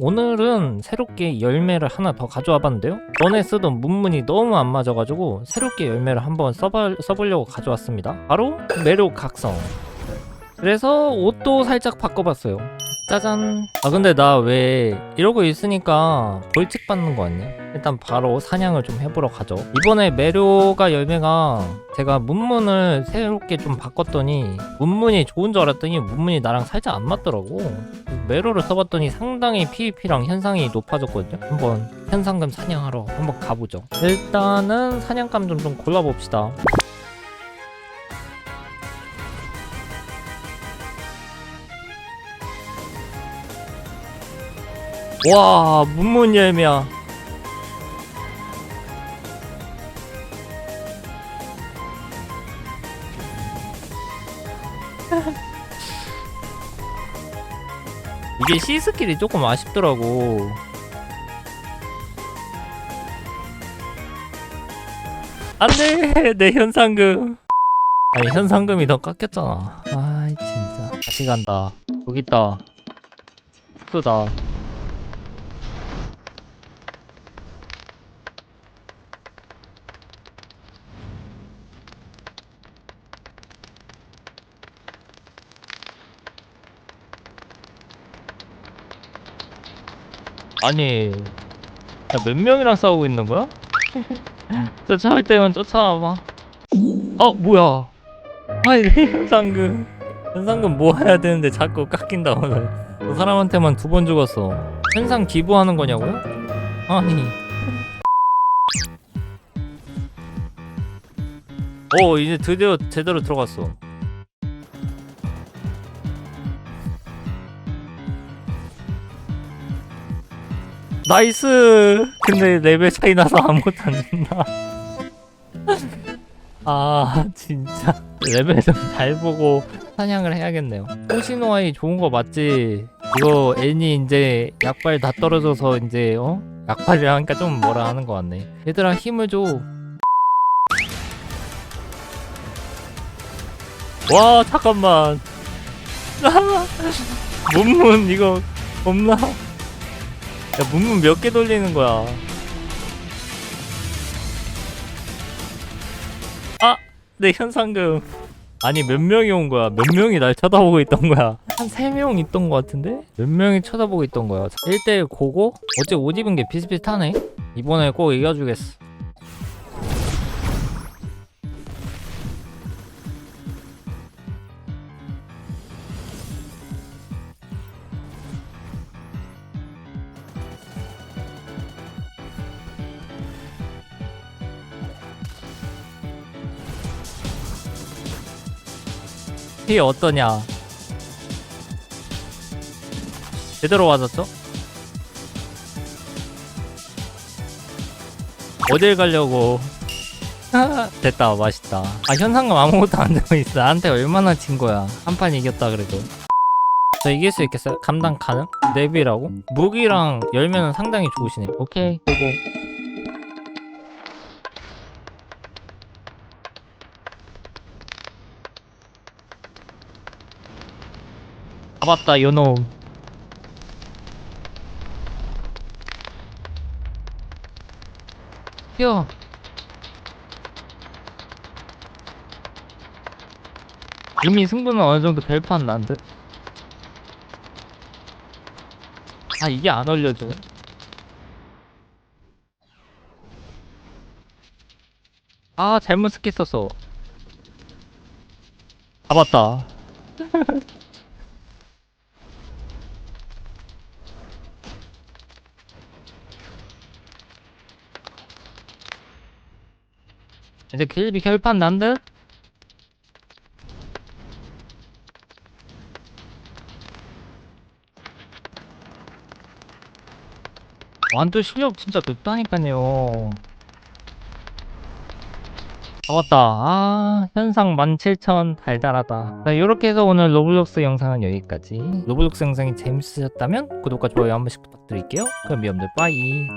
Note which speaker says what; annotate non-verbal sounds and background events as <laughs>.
Speaker 1: 오늘은 새롭게 열매를 하나 더 가져와 봤는데요. 전에 쓰던 문문이 너무 안 맞아가지고 새롭게 열매를 한번 써봐, 써보려고 가져왔습니다. 바로 매력 각성. 그래서 옷도 살짝 바꿔봤어요. 짜잔. 아 근데 나 왜 이러고 있으니까 벌칙 받는 거 아니야? 일단 바로 사냥을 좀 해보러 가죠. 이번에 매료가 열매가 제가 문문을 새롭게 좀 바꿨더니 문문이 좋은 줄 알았더니 문문이 나랑 살짝 안 맞더라고 매로를 써봤더니 상당히 PVP랑 현상이 높아졌거든요? 한번 현상금 사냥하러 한번 가보죠. 일단은 사냥감 좀, 좀 골라봅시다. 와 문문 열매야 <laughs> 이게 C 스킬이 조금 아쉽더라고. 안돼! <laughs> 내 현상금. 아니 현상금이 더 깎였잖아. 아이 진짜. 다시 간다. 여기 있다. 숙소다 아니 야, 몇 명이랑 싸우고 있는 거야? <laughs> 쫓아올 때만 쫓아와봐. 어 뭐야? 아니 내 현상금. 현상금 모아야 되는데 자꾸 깎인다 오늘. 그 사람한테만 두 번 죽었어. 현상 기부하는 거냐고요? 아니. 오 이제 드디어 제대로 들어갔어 나이스. 근데 레벨 차이 나서 아무것도 안 준다 <laughs> 아 진짜. 레벨 좀 잘 보고 사냥을 해야겠네요. 호시노아이 좋은 거 맞지? 이거 애니 이제 약발 다 떨어져서 이제 어? 약발이라 하니까 좀 뭐라 하는 거 같네. 얘들아 힘을 줘 와 잠깐만. <laughs> 문문 이거 없나? 야 문문 몇 개 돌리는 거야? 아! 내 현상금. 아니 몇 명이 온 거야? 몇 명이 날 쳐다보고 있던 거야? 한세명 있던 거 같은데? 몇 명이 쳐다보고 있던 거야? 1대1 고고? 어째 옷 입은 게 비슷비슷하네? 이번에 꼭 이겨주겠어 피 어떠냐? 제대로 맞았죠? 어딜 가려고? <laughs> 됐다 맛있다. 아 현상금 아무것도 안 되고 있어. 나한테 얼마나 진 거야. 한 판 이겼다 그래도. 저 이길 수 있겠어요? 감당 가능? 랩이라고? 무기랑 열면은 상당히 좋으시네. 오케이. 그리고 잡았다 요놈. 야 이미 승부는 어느 정도 별판 난데? 아 이게 안 올려줘 아 잘못 스킬 썼어 잡았다 <laughs> 이제 길비 결판 난 듯? 완도 실력 진짜 높다니까요. 잡았다. 아 현상 17,000 달달하다. 자 이렇게 해서 오늘 로블록스 영상은 여기까지. 로블록스 영상이 재밌으셨다면 구독과 좋아요 한 번씩 부탁드릴게요. 그럼 여러분들 빠이